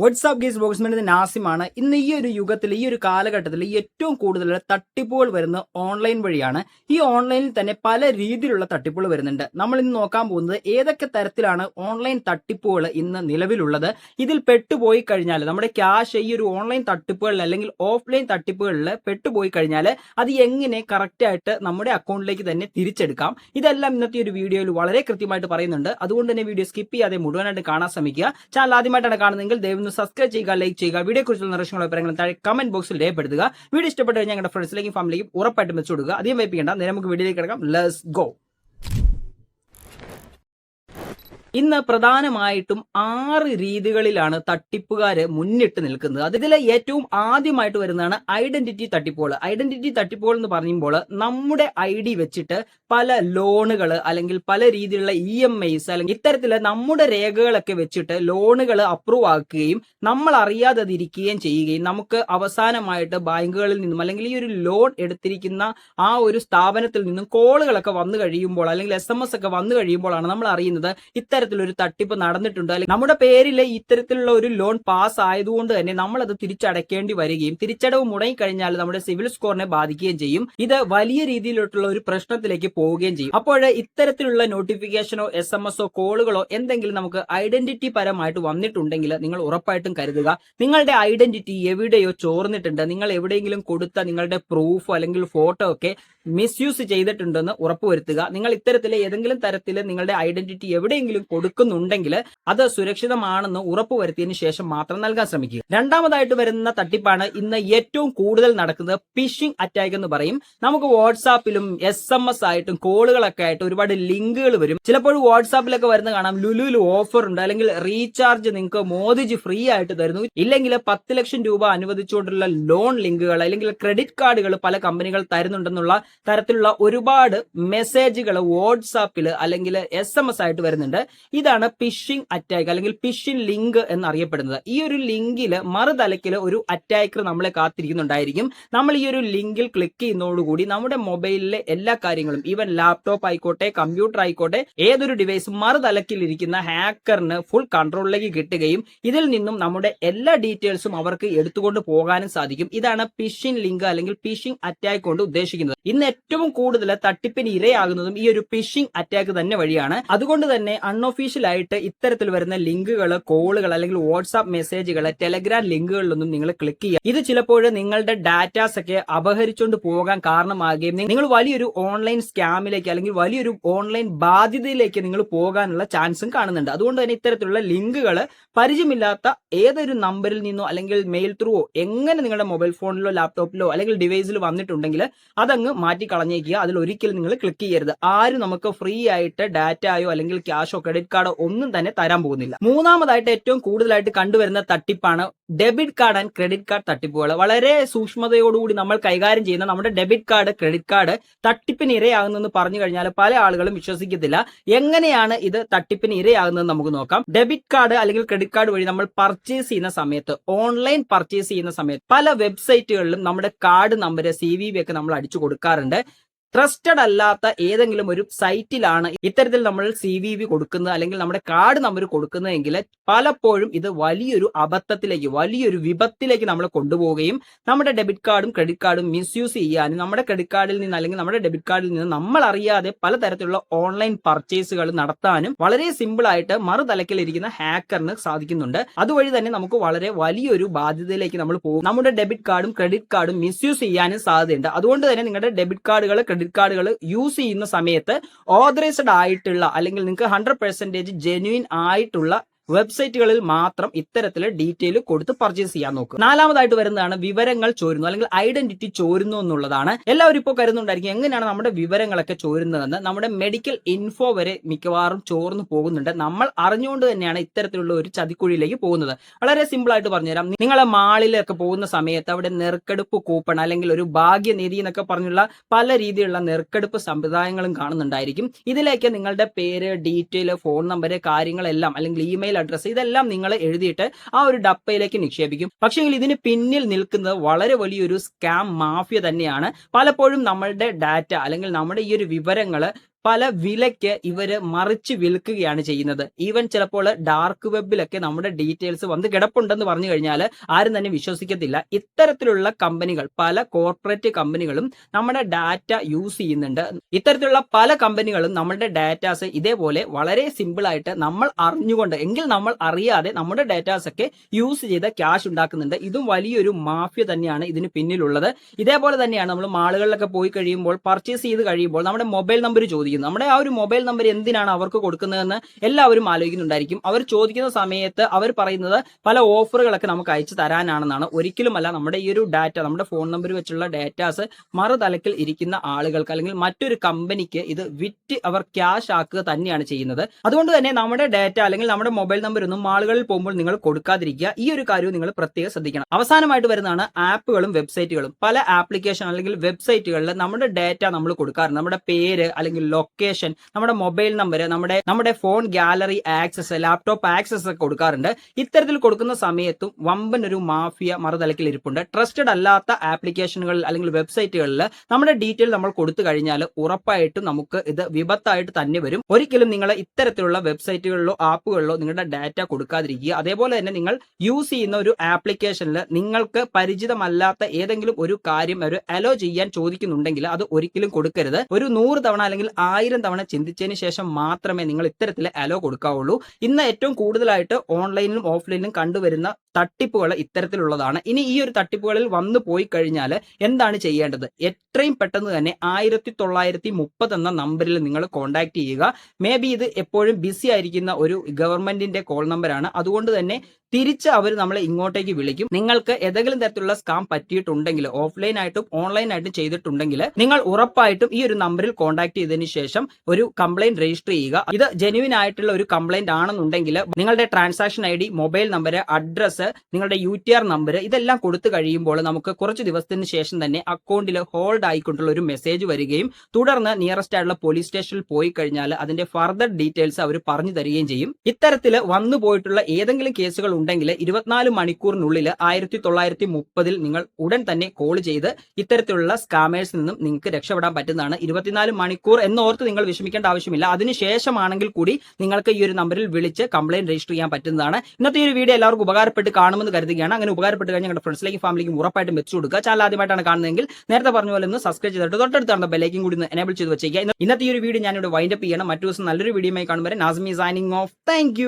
WhatsApp guys ബോക്സ്മാന്റെ നാസിമാണ് ഇന്ന് ഈ ഒരു യുഗത്തിൽ ഈ ഒരു കാലഘട്ടത്തിൽ ഏറ്റവും കൂടുതൽ തട്ടിപ്പുകൾ വരുന്നത് ഓൺലൈൻ വഴിയാണ്. ഈ ഓൺലൈനിൽ തന്നെ പല രീതിയിലുള്ള തട്ടിപ്പുകൾ വരുന്നുണ്ട്. നമ്മൾ ഇന്ന് നോക്കാൻ പോകുന്നത് ഏതൊക്കെ തരത്തിലാണ് ഓൺലൈൻ തട്ടിപ്പുകൾ ഇന്ന് നിലവിലുള്ളത്. ഇതിൽ പെട്ടുപോയി കഴിഞ്ഞാൽ നമ്മുടെ ക്യാഷ് ഈ ഒരു ഓൺലൈൻ തട്ടിപ്പുകളിൽ അല്ലെങ്കിൽ ഓഫ്ലൈൻ തട്ടിപ്പുകളിൽ പെട്ടുപോയി കഴിഞ്ഞാൽ അത് എങ്ങനെ കറക്റ്റ് ആയിട്ട് നമ്മുടെ അക്കൗണ്ടിലേക്ക് തന്നെ തിരിച്ചെടുക്കാം. ഇതെല്ലാം ഇന്നത്തെ ഒരു വീഡിയോയിൽ വളരെ കൃത്യമായിട്ട് പറയുന്നുണ്ട്. അതുകൊണ്ട് തന്നെ വീഡിയോ സ്കിപ്പ് ചെയ്യാതെ മുഴുവനായിട്ട് കാണാൻ ശ്രമിക്കുക. ചാനൽ ആദ്യമായിട്ടാണ് കാണുന്നതെങ്കിൽ ദയവ് ഒന്ന് സബ്സ്ക്രൈബ് ചെയ്യുക ലൈക്ക് ചെയ്യുക വീഡിയോ കുറിച്ചുള്ള നിർദ്ദേശങ്ങളും അഭിപ്രായങ്ങളും താഴെ കമന്റ് ബോക്സിൽ രേഖപ്പെടുത്തുക. വീഡിയോ ഇഷ്ടപ്പെട്ട് കഴിഞ്ഞാൽ ഞങ്ങളുടെ ഫ്രണ്ട്സിലേക്കും ഫാമിലിക്കും ഉറപ്പായിട്ടും വെച്ചു കൊടുക്കുക. അധികം വൈപ്പിക്കേണ്ട. നേരെ നമുക്ക് വീഡിയോയിലേക്ക് കിടക്കാം. ലെസ് ഗോ ഇന്ന് പ്രധാനമായിട്ടും ആറ് രീതികളിലാണ് തട്ടിപ്പുകാര് മുന്നിട്ട് നിൽക്കുന്നത്. അതിൽ ഏറ്റവും ആദ്യമായിട്ട് വരുന്നതാണ് ഐഡന്റിറ്റി തട്ടിപ്പുകൾ ഐഡന്റിറ്റി തട്ടിപ്പുകൾ എന്ന് പറയുമ്പോൾ നമ്മുടെ ഐ ഡി വെച്ചിട്ട് പല ലോണുകൾ അല്ലെങ്കിൽ പല രീതിയിലുള്ള ഇ എം ഐസ് അല്ലെങ്കിൽ ഇത്തരത്തിൽ നമ്മുടെ രേഖകളൊക്കെ വെച്ചിട്ട് ലോണുകൾ അപ്രൂവ് ആക്കുകയും നമ്മൾ അറിയാതെ അത് ഇരിക്കുകയും ചെയ്യുകയും നമുക്ക് അവസാനമായിട്ട് ബാങ്കുകളിൽ നിന്നും അല്ലെങ്കിൽ ഈ ഒരു ലോൺ എടുത്തിരിക്കുന്ന ആ ഒരു സ്ഥാപനത്തിൽ നിന്നും കോളുകളൊക്കെ വന്നു കഴിയുമ്പോൾ അല്ലെങ്കിൽ എസ് ഒക്കെ വന്നു കഴിയുമ്പോഴാണ് നമ്മൾ അറിയുന്നത് ഇത്തരത്തിലൊരു തട്ടിപ്പ് നടന്നിട്ടുണ്ട്. അല്ലെങ്കിൽ നമ്മുടെ പേരിൽ ഇത്തരത്തിലുള്ള ഒരു ലോൺ പാസ് ആയതുകൊണ്ട് തന്നെ നമ്മൾ അത് തിരിച്ചടയ്ക്കേണ്ടി വരികയും തിരിച്ചടവ് മുടങ്ങിക്കഴിഞ്ഞാൽ നമ്മുടെ സിവിൽ സ്കോറിനെ ബാധിക്കുകയും ചെയ്യും. ഇത് വലിയ രീതിയിലുള്ള ഒരു പ്രശ്നത്തിലേക്ക് പോവുകയും ചെയ്യും. അപ്പോൾ ഇത്തരത്തിലുള്ള നോട്ടിഫിക്കേഷനോ എസ് എം എസോ കോളുകളോ എന്തെങ്കിലും നമുക്ക് ഐഡന്റിറ്റി പരമായിട്ട് വന്നിട്ടുണ്ടെങ്കിൽ നിങ്ങൾ ഉറപ്പായിട്ടും കരുതുക. നിങ്ങളുടെ ഐഡന്റിറ്റി എവിടെയോ ചോർന്നിട്ടുണ്ട്. നിങ്ങൾ എവിടെയെങ്കിലും കൊടുത്ത നിങ്ങളുടെ പ്രൂഫ് അല്ലെങ്കിൽ ഫോട്ടോ ഒക്കെ മിസ്യൂസ് ചെയ്തിട്ടുണ്ടെന്ന് ഉറപ്പുവരുത്തുക. നിങ്ങൾ ഇത്തരത്തിലെ ഏതെങ്കിലും തരത്തിൽ നിങ്ങളുടെ ഐഡന്റിറ്റി എവിടെയെങ്കിലും കൊടുക്കുന്നുണ്ടെങ്കിൽ അത് സുരക്ഷിതമാണെന്ന് ഉറപ്പുവരുത്തിയതിനു ശേഷം മാത്രം നൽകാൻ ശ്രമിക്കുക. രണ്ടാമതായിട്ട് വരുന്ന തട്ടിപ്പാണ് ഇന്ന് ഏറ്റവും കൂടുതൽ നടക്കുന്നത് ഫിഷിംഗ് അറ്റാക്ക് എന്ന് പറയും. നമുക്ക് വാട്സാപ്പിലും എസ് എം എസ് ആയിട്ടും കോളുകളൊക്കെ ആയിട്ട് ഒരുപാട് ലിങ്കുകൾ വരും. ചിലപ്പോൾ വാട്സാപ്പിലൊക്കെ വരുന്ന കാണാം ലുലുവിൽ ഓഫർ ഉണ്ട്. അല്ലെങ്കിൽ റീചാർജ് നിങ്ങൾക്ക് മോദിജി ഫ്രീ ആയിട്ട് തരുന്നു. ഇല്ലെങ്കിൽ പത്ത് ലക്ഷം രൂപ അനുവദിച്ചുകൊണ്ടുള്ള ലോൺ ലിങ്കുകൾ അല്ലെങ്കിൽ ക്രെഡിറ്റ് കാർഡുകൾ പല കമ്പനികൾ തരുന്നുണ്ടെന്നുള്ള തരത്തിലുള്ള ഒരുപാട് മെസ്സേജുകൾ വാട്സാപ്പിൽ അല്ലെങ്കിൽ എസ് എം എസ് ആയിട്ട് വരുന്നുണ്ട്. ഇതാണ് പിഷിംഗ് അറ്റാക്ക് അല്ലെങ്കിൽ പിഷിംഗ് ലിങ്ക് എന്നറിയപ്പെടുന്നത്. ഈ ഒരു ലിങ്കിൽ മറുതലക്കിൽ ഒരു അറ്റാക്കർ നമ്മളെ കാത്തിരിക്കുന്നുണ്ടായിരിക്കും. നമ്മൾ ഈ ഒരു ലിങ്കിൽ ക്ലിക്ക് ചെയ്യുന്നതോടുകൂടി നമ്മുടെ മൊബൈലിലെ എല്ലാ കാര്യങ്ങളും ഈവൻ ലാപ്ടോപ്പ് ആയിക്കോട്ടെ കമ്പ്യൂട്ടർ ആയിക്കോട്ടെ ഏതൊരു ഡിവൈസ് മറുതലക്കിൽ ഇരിക്കുന്ന ഹാക്കറിന് ഫുൾ കൺട്രോളിലേക്ക് കിട്ടുകയും ഇതിൽ നിന്നും നമ്മുടെ എല്ലാ ഡീറ്റെയിൽസും അവർക്ക് എടുത്തുകൊണ്ട് പോകാനും സാധിക്കും. ഇതാണ് പിഷിംഗ് ലിങ്ക് അല്ലെങ്കിൽ ഫിഷിംഗ് അറ്റാക്ക് കൊണ്ട് ഉദ്ദേശിക്കുന്നത്. ഇന്ന് ഏറ്റവും കൂടുതൽ തട്ടിപ്പിന് ഇരയാകുന്നതും ഈ ഒരു ഫിഷിംഗ് അറ്റാക്ക് തന്നെ വഴിയാണ്. അതുകൊണ്ട് തന്നെ അൺഒഫീഷ്യൽ ആയിട്ട് ഇത്തരത്തിൽ വരുന്ന ലിങ്കുകൾ കോളുകൾ അല്ലെങ്കിൽ വാട്സാപ്പ് മെസ്സേജുകൾ ടെലഗ്രാം ലിങ്കുകളിലൊന്നും നിങ്ങൾ ക്ലിക്ക് ചെയ്യുക. ഇത് ചിലപ്പോൾ നിങ്ങളുടെ ഡാറ്റാസ് ഒക്കെ അപഹരിച്ചുകൊണ്ട് പോകാൻ കാരണമാകുകയും നിങ്ങൾ വലിയൊരു ഓൺലൈൻ സ്കാമിലേക്ക് അല്ലെങ്കിൽ വലിയൊരു ഓൺലൈൻ ബാധ്യതയിലേക്ക് നിങ്ങൾ പോകാനുള്ള ചാൻസും കാണുന്നുണ്ട്. അതുകൊണ്ട് തന്നെ ഇത്തരത്തിലുള്ള ലിങ്കുകൾ പരിചയമില്ലാത്ത ഏതൊരു നമ്പറിൽ നിന്നോ അല്ലെങ്കിൽ മെയിൽ ത്രൂവോ എങ്ങനെ നിങ്ങളുടെ മൊബൈൽ ഫോണിലോ ലാപ്ടോപ്പിലോ അല്ലെങ്കിൽ ഡിവൈസിൽ വന്നിട്ടുണ്ടെങ്കിൽ അതങ്ങ് മാറ്റി കളഞ്ഞേക്കുക അതിൽ ഒരിക്കലും നിങ്ങൾ ക്ലിക്ക് ചെയ്യരുത്. ആരും നമുക്ക് ഫ്രീ ആയിട്ട് ഡാറ്റയോ അല്ലെങ്കിൽ ക്യാഷോ ക്രെഡിറ്റ് കാർഡോ ഒന്നും തന്നെ തരാൻ പോകുന്നില്ല. മൂന്നാമതായിട്ട് ഏറ്റവും കൂടുതലായിട്ട് കണ്ടുവരുന്ന തട്ടിപ്പാണ് debit card and credit card തട്ടിപ്പുകൾ. വളരെ സൂക്ഷ്മതയോടുകൂടി നമ്മൾ കൈകാര്യം ചെയ്യുന്ന നമ്മുടെ ഡെബിറ്റ് കാർഡ് ക്രെഡിറ്റ് കാർഡ് തട്ടിപ്പിന് ഇരയാകുന്നെന്ന് പറഞ്ഞു കഴിഞ്ഞാൽ പല ആളുകളും വിശ്വസിക്കത്തില്ല. എങ്ങനെയാണ് ഇത് തട്ടിപ്പിന് ഇരയാകുന്നത് നമുക്ക് നോക്കാം. ഡെബിറ്റ് കാർഡ് അല്ലെങ്കിൽ ക്രെഡിറ്റ് കാർഡ് വഴി നമ്മൾ പർച്ചേസ് ചെയ്യുന്ന സമയത്ത് ഓൺലൈൻ പർച്ചേസ് ചെയ്യുന്ന സമയത്ത് പല വെബ്സൈറ്റുകളിലും നമ്മുടെ card number C V B ഒക്കെ നമ്മൾ അടിച്ചു കൊടുക്കാറുണ്ട്. ചെയ്യാറുണ്ട് ട്രസ്റ്റഡ് അല്ലാത്ത ഏതെങ്കിലും ഒരു സൈറ്റിലാണ് ഇത്തരത്തിൽ നമ്മൾ സി വി വി കൊടുക്കുന്നത് അല്ലെങ്കിൽ നമ്മുടെ കാർഡ് നമ്പർ കൊടുക്കുന്നതെങ്കിൽ പലപ്പോഴും ഇത് വലിയൊരു അബദ്ധത്തിലേക്ക് വലിയൊരു വിപത്തിലേക്ക് നമ്മളെ കൊണ്ടുപോവുകയും നമ്മുടെ ഡെബിറ്റ് കാർഡും ക്രെഡിറ്റ് കാർഡും മിസ്യൂസ് ചെയ്യാനും നമ്മുടെ ക്രെഡിറ്റ് കാർഡിൽ നിന്ന് അല്ലെങ്കിൽ നമ്മുടെ ഡെബിറ്റ് കാർഡിൽ നിന്ന് നമ്മൾ അറിയാതെ പലതരത്തിലുള്ള ഓൺലൈൻ പർച്ചേസുകൾ നടത്താനും വളരെ സിമ്പിൾ ആയിട്ട് മറുതലക്കിലിരിക്കുന്ന ഹാക്കറിന് സാധിക്കുന്നുണ്ട്. അതുവഴി തന്നെ നമുക്ക് വളരെ വലിയൊരു ബാധ്യതയിലേക്ക് നമ്മൾ പോകും. നമ്മുടെ ഡെബിറ്റ് കാർഡും ക്രെഡിറ്റ് കാർഡും മിസ്യൂസ് ചെയ്യാനും സാധ്യതയുണ്ട്. അതുകൊണ്ട് തന്നെ നിങ്ങളുടെ ഡെബിറ്റ് കാർഡുകൾ ക്രെഡിറ്റ് കാർഡുകൾ യൂസ് ചെയ്യുന്ന സമയത്ത് ഓതറൈസ്ഡ് ആയിട്ടുള്ള അല്ലെങ്കിൽ നിങ്ങൾക്ക് ഹൺഡ്രഡ് പെർസെന്റേജ് ജെന്യൂൻ ആയിട്ടുള്ള വെബ്സൈറ്റുകളിൽ മാത്രം ഇത്തരത്തിൽ ഡീറ്റെയിൽ കൊടുത്ത് പർച്ചേസ് ചെയ്യാൻ നോക്കുക. നാലാമതായിട്ട് വരുന്നതാണ് വിവരങ്ങൾ ചോരുന്നു അല്ലെങ്കിൽ ഐഡന്റിറ്റി ചോരുന്നു എന്നുള്ളതാണ്. എല്ലാവരും ഇപ്പോൾ കരുതുന്നുണ്ടായിരിക്കും എങ്ങനെയാണ് നമ്മുടെ വിവരങ്ങളൊക്കെ ചോരുന്നതെന്ന്. നമ്മുടെ മെഡിക്കൽ ഇൻഫോ വരെ മിക്കവാറും ചോർന്നു പോകുന്നുണ്ട്. നമ്മൾ അറിഞ്ഞുകൊണ്ട് തന്നെയാണ് ഇത്തരത്തിലുള്ള ഒരു ചതിക്കുഴിയിലേക്ക് പോകുന്നത്. വളരെ സിമ്പിൾ ആയിട്ട് പറഞ്ഞുതരാം. നിങ്ങളെ മാളിലൊക്കെ പോകുന്ന സമയത്ത് അവിടെ നെറുക്കെടുപ്പ് കൂപ്പൺ അല്ലെങ്കിൽ ഒരു ഭാഗ്യനിധി എന്നൊക്കെ പറഞ്ഞുള്ള പല രീതിയിലുള്ള നെറുക്കെടുപ്പ് സമ്പ്രദായങ്ങളും കാണുന്നുണ്ടായിരിക്കും. ഇതിലേക്ക് നിങ്ങളുടെ പേര് ഡീറ്റെയിൽ ഫോൺ നമ്പർ കാര്യങ്ങളെല്ലാം അല്ലെങ്കിൽ ഇമെയിൽ അഡ്രസ്സ് ഇതെല്ലാം നിങ്ങൾ എഴുതിയിട്ട് ആ ഒരു ഡപ്പയിലേക്ക് നിക്ഷേപിക്കും. പക്ഷേങ്കിൽ ഇതിന് പിന്നിൽ നിൽക്കുന്നത് വളരെ വലിയൊരു സ്കാം മാഫിയ തന്നെയാണ്. പലപ്പോഴും നമ്മളുടെ ഡാറ്റ അല്ലെങ്കിൽ നമ്മുടെ ഈ ഒരു വിവരങ്ങൾ പല വിലയ്ക്ക് ഇവർ മറിച്ച് വിൽക്കുകയാണ് ചെയ്യുന്നത്. ഈവൻ ചിലപ്പോൾ ഡാർക്ക് വെബിലൊക്കെ നമ്മുടെ ഡീറ്റെയിൽസ് വന്ന് കിടപ്പുണ്ടെന്ന് പറഞ്ഞു കഴിഞ്ഞാൽ ആരും തന്നെ വിശ്വസിക്കത്തില്ല. ഇത്തരത്തിലുള്ള കമ്പനികൾ പല കോർപ്പറേറ്റ് കമ്പനികളും നമ്മുടെ ഡാറ്റ യൂസ് ചെയ്യുന്നുണ്ട്. ഇത്തരത്തിലുള്ള പല കമ്പനികളും നമ്മുടെ ഡാറ്റാസ് ഇതേപോലെ വളരെ സിമ്പിൾ ആയിട്ട് നമ്മൾ അറിഞ്ഞുകൊണ്ട് എങ്കിൽ നമ്മൾ അറിയാതെ നമ്മുടെ ഡാറ്റാസ് ഒക്കെ യൂസ് ചെയ്ത് ക്യാഷ് ഉണ്ടാക്കുന്നുണ്ട്. ഇതും വലിയൊരു മാഫിയ തന്നെയാണ് ഇതിന് പിന്നിലുള്ളത്. ഇതേപോലെ തന്നെയാണ് നമ്മൾ മാളുകളിലൊക്കെ പോയി കഴിയുമ്പോൾ പർച്ചേസ് ചെയ്ത് കഴിയുമ്പോൾ നമ്മുടെ മൊബൈൽ നമ്പർ ചോദിക്കുന്നത് നമ്മുടെ ആ ഒരു മൊബൈൽ നമ്പർ എന്തിനാണ് അവർക്ക് കൊടുക്കുന്നതെന്ന് എല്ലാവരും ആലോചിക്കുന്നുണ്ടായിരിക്കും. അവർ ചോദിക്കുന്ന സമയത്ത് അവർ പറയുന്നത് പല ഓഫറുകളൊക്കെ നമുക്ക് അയച്ചു തരാനാണെന്നാണ്. ഒരിക്കലുമല്ല നമ്മുടെ ഈ ഒരു ഡാറ്റ നമ്മുടെ ഫോൺ നമ്പർ വെച്ചുള്ള ഡാറ്റാസ് മറുതലക്കിൽ ഇരിക്കുന്ന ആളുകൾക്ക് അല്ലെങ്കിൽ മറ്റൊരു കമ്പനിക്ക് ഇത് വിറ്റ് അവർ ക്യാഷ് ആക്കുക തന്നെയാണ് ചെയ്യുന്നത്. അതുകൊണ്ട് തന്നെ നമ്മുടെ ഡാറ്റ അല്ലെങ്കിൽ നമ്മുടെ മൊബൈൽ നമ്പർ ഒന്നും ആളുകളിൽ പോകുമ്പോൾ നിങ്ങൾ കൊടുക്കാതിരിക്കുക. ഈ ഒരു കാര്യവും നിങ്ങൾ പ്രത്യേകം ശ്രദ്ധിക്കണം. അവസാനമായിട്ട് വരുന്നതാണ് ആപ്പുകളും വെബ്സൈറ്റുകളും. പല ആപ്ലിക്കേഷൻ അല്ലെങ്കിൽ വെബ്സൈറ്റുകളിൽ നമ്മുടെ ഡാറ്റ നമ്മൾ കൊടുക്കാറുണ്ട്. നമ്മുടെ പേര് അല്ലെങ്കിൽ ലൊക്കേഷൻ നമ്മുടെ മൊബൈൽ നമ്പർ നമ്മുടെ നമ്മുടെ phone gallery access laptop access ഒക്കെ കൊടുക്കാറുണ്ട്. ഇത്തരത്തിൽ കൊടുക്കുന്ന സമയത്തും വമ്പൻ ഒരു മാഫിയ മറുതലക്കിൽ ഇരിപ്പുണ്ട്. ട്രസ്റ്റഡ് അല്ലാത്ത ആപ്ലിക്കേഷനുകളിൽ അല്ലെങ്കിൽ വെബ്സൈറ്റുകളിൽ നമ്മുടെ ഡീറ്റെയിൽ നമ്മൾ കൊടുത്തു കഴിഞ്ഞാൽ ഉറപ്പായിട്ടും നമുക്ക് ഇത് വിപത്തായിട്ട് തന്നെ വരും. ഒരിക്കലും നിങ്ങൾ ഇത്തരത്തിലുള്ള വെബ്സൈറ്റുകളിലോ ആപ്പുകളിലോ നിങ്ങളുടെ ഡാറ്റ കൊടുക്കാതിരിക്കുക. അതേപോലെ തന്നെ നിങ്ങൾ യൂസ് ചെയ്യുന്ന ഒരു ആപ്ലിക്കേഷനിൽ നിങ്ങൾക്ക് പരിചിതമല്ലാത്ത ഏതെങ്കിലും ഒരു കാര്യം ഒരു അലോ ചെയ്യാൻ ചോദിക്കുന്നുണ്ടെങ്കിൽ അത് ഒരിക്കലും കൊടുക്കരുത്. ഒരു നൂറ് തവണ അല്ലെങ്കിൽ ആയിരം തവണ ചിന്തിച്ചതിന് ശേഷം മാത്രമേ നിങ്ങൾ ഇത്തരത്തിൽ അലോ കൊടുക്കാവുള്ളൂ. ഇന്ന് ഏറ്റവും കൂടുതലായിട്ട് ഓൺലൈനിലും ഓഫ്ലൈനിലും കണ്ടുവരുന്ന തട്ടിപ്പുകൾ ഇത്തരത്തിലുള്ളതാണ്. ഇനി ഈ ഒരു തട്ടിപ്പുകളിൽ വന്നു പോയി കഴിഞ്ഞാൽ എന്താണ് ചെയ്യേണ്ടത്? എത്രയും പെട്ടെന്ന് തന്നെ ആയിരത്തി തൊള്ളായിരത്തി മുപ്പത് എന്ന നമ്പറിൽ നിങ്ങൾ കോൺടാക്ട് ചെയ്യുക. മേ ബി ഇത് എപ്പോഴും ബിസി ആയിരിക്കുന്ന ഒരു ഗവൺമെന്റിന്റെ കോൾ നമ്പറാണ് അതുകൊണ്ട് തന്നെ തിരിച്ച് അവർ നമ്മളെ ഇങ്ങോട്ടേക്ക് വിളിക്കും. നിങ്ങൾക്ക് ഏതെങ്കിലും തരത്തിലുള്ള സ്കാം പറ്റിയിട്ടുണ്ടെങ്കിൽ ഓഫ്ലൈൻ ആയിട്ടും ഓൺലൈൻ ആയിട്ടും ചെയ്തിട്ടുണ്ടെങ്കിൽ നിങ്ങൾ ഉറപ്പായിട്ടും ഈ ഒരു നമ്പറിൽ കോൺടാക്ട് ചെയ്തതിന് ഒരു കംപ്ലൈന്റ് രജിസ്റ്റർ ചെയ്യുക. ഇത് ജെനുവിൻ ആയിട്ടുള്ള ഒരു കംപ്ലൈന്റ് ആണെന്നുണ്ടെങ്കിൽ നിങ്ങളുടെ transaction I D mobile number address നിങ്ങളുടെ യു ടി ആർ നമ്പർ ഇതെല്ലാം കൊടുത്തു കഴിയുമ്പോൾ നമുക്ക് കുറച്ച് ദിവസത്തിന് ശേഷം തന്നെ അക്കൗണ്ടിൽ ഹോൾഡ് ആയിക്കൊണ്ടുള്ള ഒരു മെസ്സേജ് വരികയും തുടർന്ന് നിയറസ്റ്റ് ആയിട്ടുള്ള പോലീസ് സ്റ്റേഷനിൽ പോയി കഴിഞ്ഞാൽ അതിന്റെ ഫർദർ ഡീറ്റെയിൽസ് അവർ പറഞ്ഞു തരികയും ചെയ്യും. ഇത്തരത്തിൽ വന്നു പോയിട്ടുള്ള ഏതെങ്കിലും കേസുകൾ ഉണ്ടെങ്കിൽ ഇരുപത്തിനാല് മണിക്കൂറിനുള്ളിൽ ആയിരത്തി തൊള്ളായിരത്തി മുപ്പതിൽ നിങ്ങൾ ഉടൻ തന്നെ കോൾ ചെയ്ത് ഇത്തരത്തിലുള്ള സ്കാമേഴ്സിൽ നിന്നും നിങ്ങൾക്ക് രക്ഷപ്പെടാൻ പറ്റുന്നതാണ്. ഇരുപത്തിനാല് മണിക്കൂർ എന്നോർത്ത് നിങ്ങൾ വിഷമിക്കേണ്ട ആവശ്യമില്ല. അതിനുശേഷമാണെങ്കിൽ കൂടി നിങ്ങൾക്ക് ഈ ഒരു നമ്പറിൽ വിളിച്ച് കംപ്ലൈന്റ് രജിസ്റ്റർ ചെയ്യാൻ പറ്റുന്നതാണ്. ഇന്നത്തെ ഈ ഒരു വീഡിയോ എല്ലാവർക്കും ഉപകാരപ്പെട്ട് കാണുമെന്ന് കരുതുകയാണ്. അങ്ങനെ ഉപകാരപ്പെട്ട് കഴിഞ്ഞാൽ ഞങ്ങളുടെ ഫ്രണ്ട്സിലേക്കും ഫാമിലിക്കും ഉറപ്പായിട്ടും വെച്ചു കൊടുക്കുക. ചാനൽ ആദ്യമായിട്ടാണ് കാണുന്നതെങ്കിൽ നേരത്തെ പറഞ്ഞ പോലെ ഒന്ന് സബ്സ്ക്രൈബ് ചെയ്തിട്ട് തൊട്ടടുത്താണ് ബെലേക്കും കൂടി ഒന്ന് എനേബിൾ ചെയ്ത് വെച്ചേക്കുക. ഇന്നത്തെ ഈ ഒരു വീഡിയോ ഞാനിവിടെ വൈൻഡപ്പ് ചെയ്യണം. മറ്റു ദിവസം നല്ലൊരു വീഡിയോയുമായി കാണുമ്പോൾ നാസ്മി സൈനിങ് ഓഫ് താങ്ക്